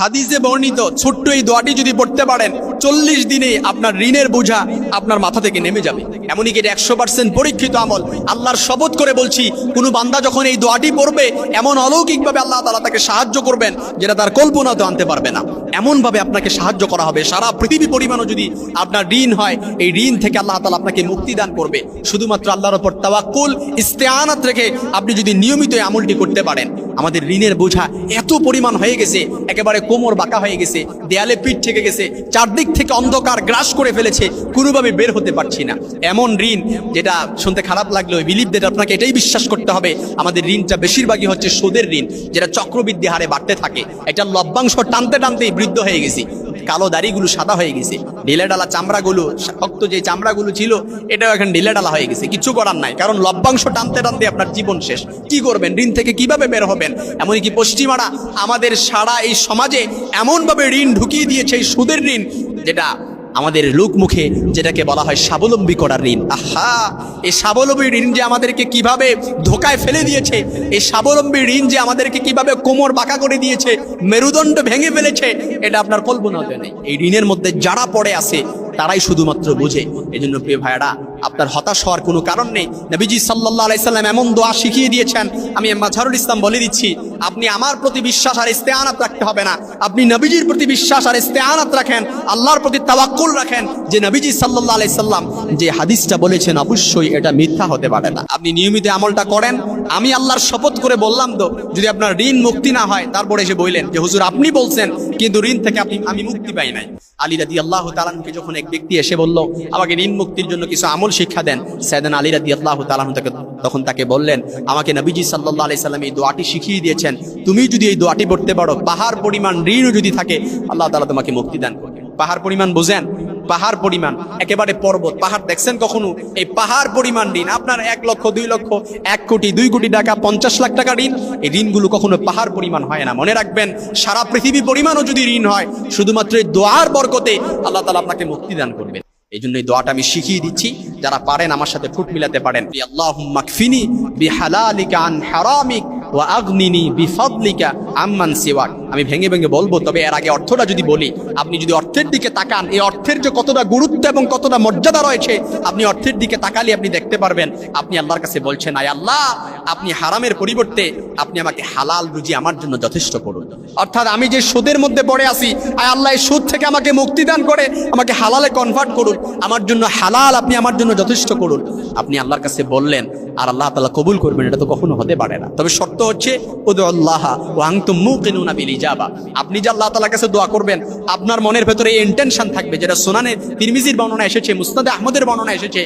হাদিসে বর্ণিত ছোট্ট এই দোয়াটি যদি পড়তে পারেন, চল্লিশ দিনে আপনার ঋণের বোঝা আপনার মাথা থেকে নেমে যাবে। এমনই কি এটা একশো পার্সেন্ট পরীক্ষিত আমল? আল্লাহর শপথ করে বলছি, কোনো বান্দা যখন এই দোয়াটি পড়বে, এমন অলৌকিকভাবে আল্লাহ তালা তাকে সাহায্য করবেন যেটা তার কল্পনাতে আনতে পারবে না। এমনভাবে আপনাকে সাহায্য করা হবে। সারা পৃথিবী পরিমাণও যদি আপনার ঋণ হয়, এই ঋণ থেকে আল্লাহ তালা আপনাকে মুক্তি দান করবে। শুধুমাত্র আল্লাহর ওপর তাওয়াক্কুল, ইস্তেয়ানাত রেখে আপনি যদি নিয়মিত আমলটি করতে পারেন আমাদের ঋণের বোঝা এত পরিমাণ হয়ে গেছে, একেবারে কোমর বাঁকা হয়ে গেছে, দেয়ালে পিঠ থেকে গেছে, চারদিক থেকে অন্ধকার গ্রাস করে ফেলেছে, কোনোভাবে বের হতে পারছি না। এমন ঋণ যেটা শুনতে খারাপ লাগল বিলিভ দেটা আপনাকে এটাই বিশ্বাস করতে হবে, আমাদের ঋণটা বেশিরভাগই হচ্ছে সুদের ঋণ, যেটা চক্রবৃদ্ধি হারে বাড়তে থাকে। এটা লভ্যাংশ টানতে টানতেই বৃদ্ধ হয়ে গেছি। কালো দাড়িগুলো সাদা হয়ে গেছে। ঢিলে ডালা চামড়াগুলো, শক্ত যে চামড়াগুলো ছিল, এটাও এখন ঢিলে ডালা হয়ে গেছে। কিছু করার নাই, কারণ লভ্যাংশ টানতে টানতে আপনার জীবন শেষ। কি করবেন? ঋণ থেকে কীভাবে বের হবেন? এমনকি পশ্চিমারা আমাদের সারা এই সমাজে এমনভাবে ঋণ ঢুকিয়ে দিয়েছে এই সুদের ঋণ, যেটা আমাদের লোক মুখে যেটাকে বলা হয় স্বাবলম্বী করার ঋণ। আহা! এই স্বাবলম্বী ঋণ যে আমাদেরকে কীভাবে ধোকায় ফেলে দিয়েছে এই স্বাবলম্বী ঋণ যে আমাদেরকে কীভাবে কোমর বাঁকা করে দিয়েছে, মেরুদণ্ড ভেঙে ফেলেছে, এটা আপনার কল্পনা এই ঋণের মধ্যে যারা পড়ে আছে তারাই শুধুমাত্র বোঝে। এই জন্য প্রিয় ভাইরা আপনার হতাশ হওয়ার কোনো কারণ নেই। নবীজি সাল্লাহ আলাইসাল্লাম এমন দোয়া শিখিয়ে দিয়েছেন, আমি মাঝারুল ইসলাম বলে দিচ্ছি, আপনি আমার প্রতি বিশ্বাস আর ইস্তেআনাত রাখতে হবে না। আপনি নবীজির প্রতি বিশ্বাস আর ইস্তেআনাত রাখেন, আল্লাহর প্রতি তাওয়াক্কুল রাখেন। যে নবীজি সাল্লাহ আলাইসাল্লাম যে হাদিসটা বলেছেন, অবশ্যই এটা মিথ্যা হতে পারে না। আপনি নিয়মিত আমলটা করেন, আমি আল্লাহর শপথ করে বললাম তো, যদি আপনার ঋণ মুক্তি না হয়, তারপরে এসে বললেন যে, হুজুর, আপনি বলছেন, কিন্তু ঋণ থেকে আপনি, আমি মুক্তি পাই নাই। আলী রাদি আল্লাহ তালানকে যখন এক ব্যক্তি এসে বলল, আমাকে ঋণ মুক্তির জন্য কিছু আমল শিক্ষা দেন সাইদান আলী রাদি আল্লাহ তালান তাকে তখন তাকে বললেন, আমাকে নবীজি সাল্লাহ আলি সাল্লাম এই দোয়াটি শিখিয়ে দিয়েছেন। তুমি যদি এই দোয়াটি পড়তে পারো, পাহাড় পরিমাণ ঋণও যদি থাকে, আল্লাহ তালা তোমাকে মুক্তি দান করবে পাহাড় পরিমাণ বোঝেন? পাহাড় পরিমাণ, একেবারে পর্বত, পাহাড় দেখছেন কখনো? এই পাহাড় পরিমাণ ঋণ, আপনার এক লক্ষ, দুই লক্ষ, এক কোটি, দুই কোটি টাকা, পঞ্চাশ লাখ টাকা ঋণ, এই ঋণগুলো কখনো পাহাড় পরিমাণ হয় না। মনে রাখবেন, সারা পৃথিবী পরিমাণও যদি ঋণ হয়, শুধুমাত্র এই দোয়ার বরকতে আল্লাহ তালা আপনাকে মুক্তি দান করবেন। এই জন্য এই দোয়াটা আমি শিখিয়ে দিচ্ছি, যারা পারেন আমার সাথে ফুট মিলাতে পারেন। আল্লাহুম্মা কফিনি বিহালালিকা আন হারামিক ওয়া আগনিনি বিফাদলিকা আম্মান সিওয়াক। আমি ভেঙে ভেঙে বলব, তবে এর আগে অর্থটা যদি বলি, আপনি যদি অর্থের দিকে তাকান, এই অর্থের যে কতটা গুরুত্ব এবং কতটা মর্যাদা রয়েছে, আপনি অর্থের দিকে তাকালে আপনি দেখতে পারবেন, আপনি আল্লাহর কাছে বলছেন, আয় আল্লাহ, আপনি হারামের পরিবর্তে আপনি আমাকে হালাল রুজি আমার জন্য যথেষ্ট করুন। অর্থাৎ আমি যে সুদের মধ্যে পড়ে আসি আয় আল্লাহ, এই সুদ থেকে আমাকে মুক্তি দান করে, আমাকে হালালে কনভার্ট করুন। আমার জন্য হালাল আপনি আমার জন্য যথেষ্ট করুন। আপনি আল্লাহর কাছে বললেন, আর আল্লাহ তালা কবুল করবেন, এটা তো কখনো হতে পারে না। তবে শর্ত হচ্ছে উদু আল্লাহ ওয়াং তো মুকিনুনা বিল ইজাবা আপনি যে আল্লাহ তাআলার কাছে দোয়া করবেন, আপনার মনের ভেতরে এই ইন্টেনশন থাকবে যেটা সুনানে তিরমিজির বর্ণনা এসেছে মুস্তাদে আহমদের বর্ণনা এসেছে।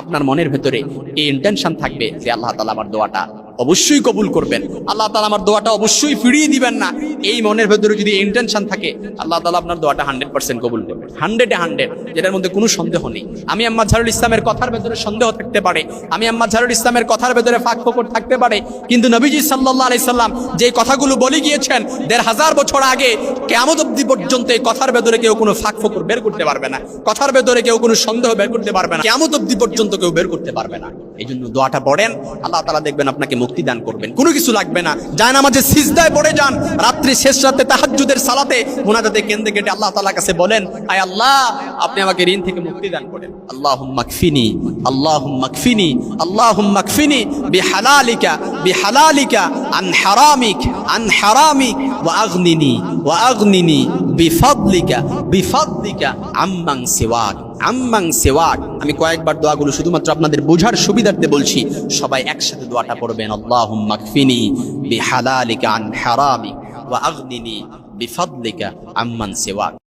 আপনার মনের ভেতরে এই ইন্টেনশন থাকবে যে আল্লাহ তাআলা আমার দোয়াটা অবশ্যই কবুল করবেন। আল্লাহ তালা আমার দোয়াটা অবশ্যই ফিরিয়ে দিবেন না। এই মনের ভেতরে যদি ইন্টেনশন থাকে, আল্লাহ তালা আপনার দোয়াটা হান্ড্রেড পার্সেন্ট কবুল করবেন হান্ড্রেডে হান্ড্রেড যেটার মধ্যে কোনো সন্দেহ নেই। আমি আম্মা ঝারুল ইসলামের কথার ভেতরে সন্দেহ থাকতে পারে। আমি আম্মা ঝারুল ইসলামের কথার ভেতরে ফাঁক ফোকর থাকতে পারে। কিন্তু নবীজি সাল্লাহ আলি সাল্লাম যে কথাগুলো বলে গিয়েছেন, দেড় হাজার বছর আগে কেমন অব্দি পর্যন্ত এই কথার ভেতরে কেউ কোনো ফাঁক ফোকর বের করতে পারবে না। কথার ভেতরে কেউ কোনো সন্দেহ বের করতে পারবে না। কেমন অব্দি পর্যন্ত কেউ বের করতে পারবে না। এই জন্য দোয়াটা পড়েন। আল্লাহ তালা দেখবেন আপনাকে মুক্তি দান করবেন। কোনো কিছু লাগবে না। যায় না মাঝে সিজদায় পড়ে যান। রাত্রি শেষ রাতে তাহাজ্জুদের সালাতে মোনাজাতে কেন্দ্রে কেটে আল্লাহ তাআলার কাছে বলেন, আয় আল্লাহ, আপনি আমাকে ঋণ থেকে মুক্তি দান করেন। আল্লাহুম্মা কফিনি আল্লাহুম্মা কফিনি আল্লাহুম্মা কফিনি বিহালালিকা বিহালালিকা আন হারামিক আন হারামিক, ওয়া আগনিনি ওয়া আগনিনি বিফাদলিকা বিফাদলিকা আম্মাং সিওয়াক। আম্মাং সেওয়াক, আমি কয়েকবার দোয়াগুলো শুধুমাত্র আপনাদের বোঝার সুবিধার্থে বলছি, সবাই একসাথে দোয়াটা পড়বেন। আল্লাহিনি বিহাদা বিহালালিকা আন হারামি ওয়া আগনিনি বিফাদলিকা আম্মান সেওয়াক।